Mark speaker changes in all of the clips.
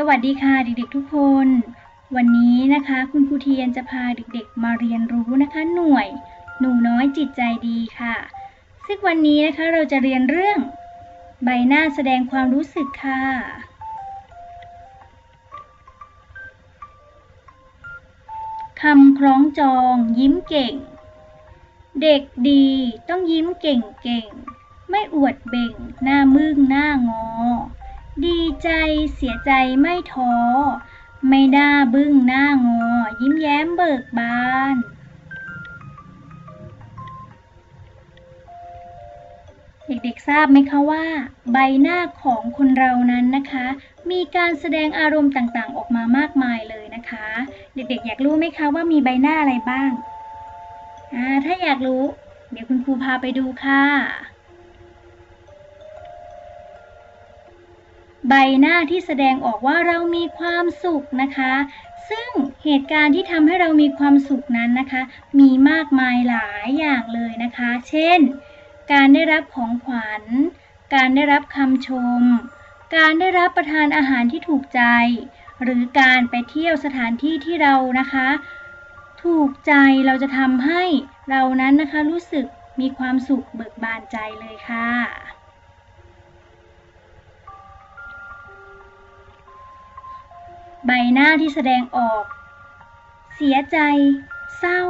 Speaker 1: สวัสดีค่ะเด็กๆทุกคน วันนี้นะคะคุณครูเทียนจะพาเด็กๆมาเรียนรู้นะคะหน่วย หนูน้อยจิตใจดีค่ะ ซึ่งวันนี้นะคะเราจะเรียนเรื่อง ใบหน้าแสดงความรู้สึกค่ะ คำคล้องจอง ยิ้มเก่ง เด็กดีต้องยิ้มเก่งๆ ไม่อวดเบ่ง หน้ามึงหน้างอ ดีใจเสียใจไม่ท้อ ไม่น่าบึ้งหน้างอ ยิ้มแย้มเบิกบาน เด็กๆทราบไหมคะว่า ใบหน้าของคนเรานั้นนะคะ มีการแสดงอารมณ์ต่างๆ ออกมามากมายเลยนะคะ เด็กๆ อยากรู้ไหมคะว่ามีใบหน้าอะไรบ้างอ่าถ้าอยากรู้ เดี๋ยวคุณครูพาไปดูค่ะ ใบหน้าที่แสดงออกว่าเรามีความสุขนะคะ ซึ่งเหตุการณ์ที่ทำให้เรามีความสุขนั้นนะคะ มีมากมายหลายอย่างเลยนะคะ เช่น การได้รับของขวัญ การได้รับคำชม การได้รับประทานอาหารที่ถูกใจ หรือการไปเที่ยวสถานที่ที่เรานะคะ ถูกใจเราจะทำให้เรานั้นนะคะรู้สึกมีความสุขเบิกบานใจเลยค่ะ ใบหน้าที่แสดงออก เสียใจ เศร้า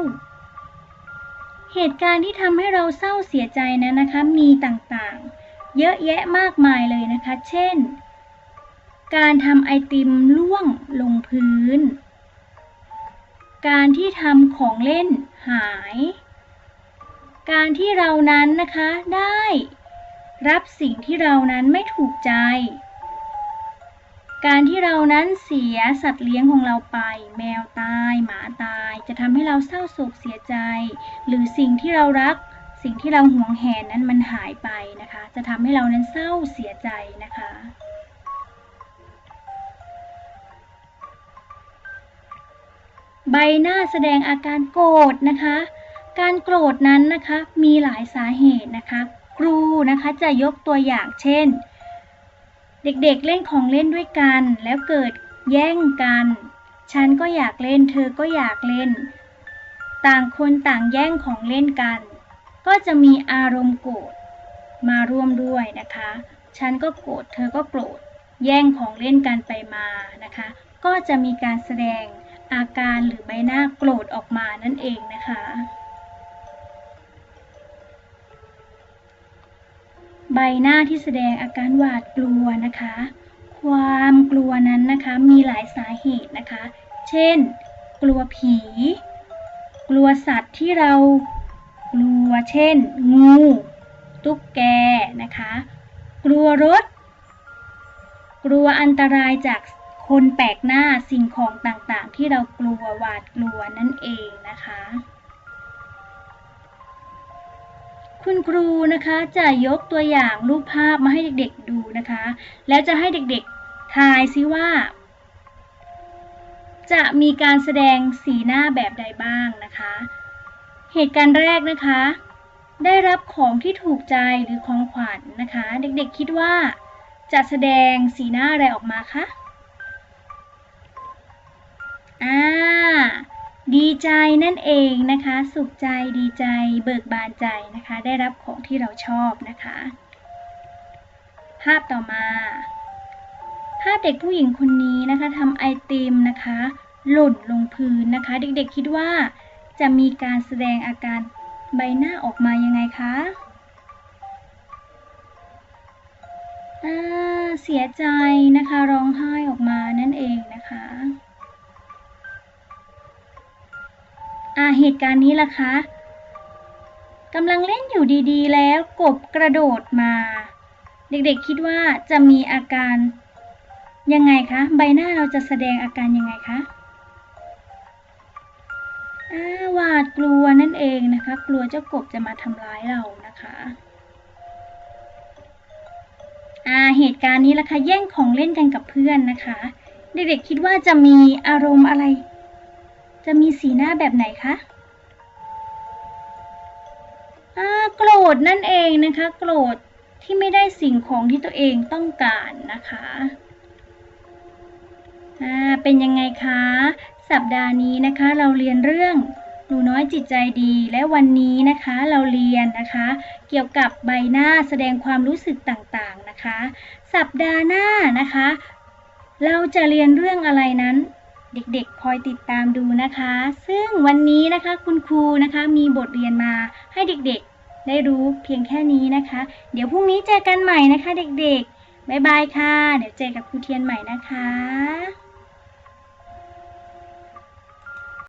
Speaker 1: เหตุการณ์ที่ทำให้เราเศร้าเสียใจนั้นนะคะ มีต่างๆ เยอะแยะมากมายเลยนะคะ เช่น การทำไอติมล่วงลงพื้น การที่ทำของเล่นหาย การที่เรานั้นนะคะได้ รับสิ่งที่เรานั้นไม่ถูกใจ การที่เรานั้นเสียสัตว์เลี้ยงของเราไป แมวตาย หมาตาย จะทำให้เราเศร้าโศกเสียใจ หรือสิ่งที่เรารัก สิ่งที่เราหวงแหนนั้นมันหายไปนะคะ จะทำให้เรานั้นเศร้าเสียใจนะคะใบหน้าแสดงอาการโกรธนะคะ การโกรธนั้นนะคะมีหลายสาเหตุนะคะ ครูนะคะจะยกตัวอย่างเช่น เด็กๆเล่นของเล่นด้วยกัน แล้วเกิดแย่งกัน ฉันก็อยากเล่น เธอก็อยากเล่น ต่างคนต่างแย่งของเล่นกัน ก็จะมีอารมณ์โกรธมาร่วมด้วยนะคะ ฉันก็โกรธ เธอก็โกรธ แย่งของเล่นกันไปมานะคะ ก็จะมีการแสดงอาการหรือใบหน้าโกรธออกมานั่นเองนะคะ ใบหน้าที่แสดงอาการหวาดกลัวนะคะ ความกลัวนั้นนะคะมีหลายสาเหตุนะคะ เช่น กลัวผี กลัวสัตว์ที่เรากลัวเช่น งู ตุ๊กแกนะคะ กลัวรถ กลัวอันตรายจากคนแปลกหน้าสิ่งของต่างๆ ที่เรากลัวหวาดกลัวนั่นเองนะคะ คุณครูนะคะจะยกตัวอย่างรูปภาพมาให้เด็กๆดูนะคะ แล้วจะให้เด็กๆทายซิว่า จะมีการแสดงสีหน้าแบบใดบ้างนะคะ เหตุการณ์แรกนะคะ ได้รับของที่ถูกใจหรือของขวัญนนะคะ เด็กๆคิดว่า จะแสดงสีหน้าอะไรออกมาคะอ่า ดีใจนั่นเองนะคะ สุขใจดีใจ เบิกบานใจนะคะ ได้รับของที่เราชอบนะคะ ภาพต่อมา ภาพเด็กผู้หญิงคนนี้นะคะทำไอติมนะคะ หล่นลงพื้นนะคะ เด็กๆคิดว่าจะมีการแสดงอาการใบหน้าออกมายังไงคะอ่าเสียใจนะคะร้องไห้ออกมานั่นเองนะคะ เหตุการณ์นี้ล่ะคะกำลังเล่นอยู่ดีๆ แล้วกบกระโดดมา เด็กๆคิดว่าจะมีอาการ ยังไงคะ ใบหน้าเราจะแสดงอาการยังไงคะอาหวาดกลัวนั่นเองนะคะ กลัวเจ้ากบจะมาทำร้ายเรานะคะอ่าเหตุการณ์นี้ล่ะคะแย่งของเล่นกันกับเพื่อนนะคะ เด็กๆคิดว่าจะมีอารมณ์อะไร จะมีสีหน้าแบบไหนคะโกรธนั่นเองนะคะ โกรธที่ไม่ได้สิ่งของที่ตัวเองต้องการนะคะอ่าเป็นยังไงคะ สัปดาห์นี้นะคะเราเรียนเรื่องหนูน้อยจิตใจดีและวันนี้นะคะเราเรียนนะคะ เกี่ยวกับใบหน้าแสดงความรู้สึกต่างๆนะคะ สัปดาห์หน้านะคะ เราจะเรียนเรื่องอะไรนั้น เด็กๆ คอยติดตามดูนะคะ ซึ่งวันนี้นะคะคุณครูนะคะมีบทเรียนมาให้เด็กๆ ได้รู้เพียงแค่นี้นะคะ เดี๋ยวพรุ่งนี้เจอกันใหม่นะคะ เด็กๆ บ๊ายบายค่ะ เดี๋ยวเจอกับครูเทียนใหม่นะคะ